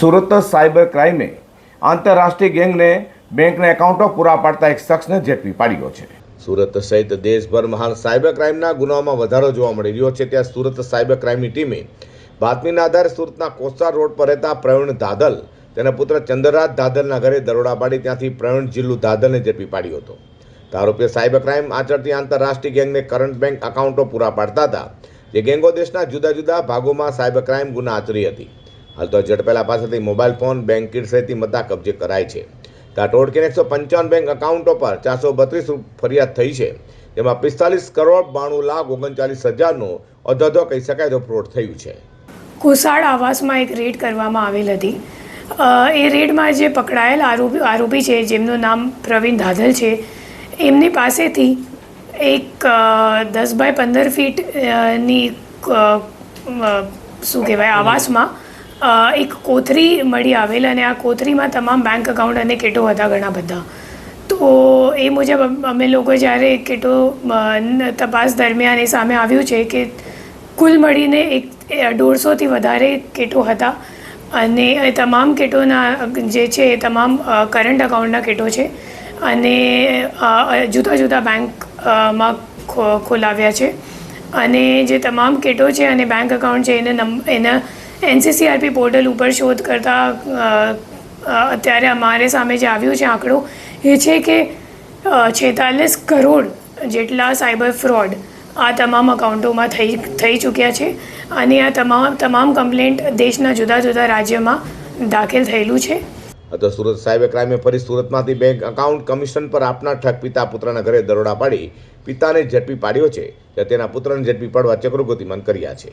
Surat cyber ક્રાઇમે આંતરરાષ્ટ્રીય ગેંગને બેંકના એકાઉન્ટો પૂરા પાડતા એક શખ્સને ઝડપી પાડ્યો છે. સુરત સહિત દેશભરમાં હાલ સાયબર ક્રાઇમના ગુનાઓમાં વધારો જોવા મળી રહ્યો છે. ત્યાં સુરત સાયબર ક્રાઇમની ટીમે બાતમીના આધારે સુરતના કોસ્તા રોડ પર રહેતા પ્રવીણ દાદલ તેના પુત્ર ચંદ્રરાજ દાદલના ઘરે દરોડા પાડી ત્યાંથી પ્રવીણ જિલ્લુ દાદલને ઝડપી પાડ્યો હતો. આરોપીએ સાયબર ક્રાઇમ આચરતી આંતરરાષ્ટ્રીય ગેંગને કરંટ બેંક એકાઉન્ટો પૂરા પાડતા હતા. જે ગેંગો દેશના જુદા જુદા ભાગોમાં સાયબર ક્રાઇમ ગુના આચરી હતી. હાલ તો ઝડપેલા પાસેથી મોબાઈલ ફોન બેંક કીટ સહિતની મતા કબજે કરાય છે. ત્યાં ટોળકીને એકસો પંચાવન બેંક એકાઉન્ટો પર ચારસો બત્રીસ ફરિયાદ થઈ છે. જેમાં પિસ્તાલીસ કરોડ બાણું લાખ ઓગણચાલીસ હજારનો અધધો કહી શકાય તો ફ્રોડ થયું છે. કુશાળ આવાસમાં એક રેડ કરવામાં આવેલ હતી. એ રેડમાં જે પકડાયેલ આરોપી આરોપી છે જેમનું નામ પ્રવીણ ધાધલ છે એમની પાસેથી એક દસ બાય પંદર ફીટની અ, અ, શું કહેવાય આવાસમાં એક કોથરી મળી આવેલ અને આ કોથરીમાં તમામ બેંક એકાઉન્ટ અને કેટો હતા ઘણા બધા. તો એ મુજબ અમે લોકો જ્યારે કેટો તપાસ દરમિયાન એ સામે આવ્યું છે કે કુલ મળીને એક દોઢસોથી વધારે કેટો હતા. અને એ તમામ કેટોના, જે છે એ તમામ કરંટ અકાઉન્ટના કેટો છે. અને જુદા જુદા બેંકમાં ખોલાવ્યા છે. અને જે તમામ કેટો છે અને બેંક એકાઉન્ટ છે એને નંબ એના એનસીસીઆરપી પોર્ટલ ઉપર શોધ કરતાં અત્યારે અમારે સામે જે આવ્યું છે આંકડો, એ છે કે છેતાલીસ કરોડ જેટલા સાયબર ફ્રોડ આ તમામ અકાઉન્ટોમાં થઈ થઈ ચૂક્યા છે અને આ તમામ તમામ કમ્પ્લેન્ટ દેશના જુદા જુદા રાજ્યમાં દાખલ થયેલું છે. તો સુરત સાયબર ક્રાઇમે ફરી સુરતમાંથી બેંક એકાઉન્ટ કમિશન પર આપનાર ઠગ પિતા પુત્રના ઘરે દરોડા પાડી પિતાને ઝડપી પાડ્યો છે તેના પુત્રને ઝડપી પાડવા ચક્રો ગતિમાન કર્યા છે.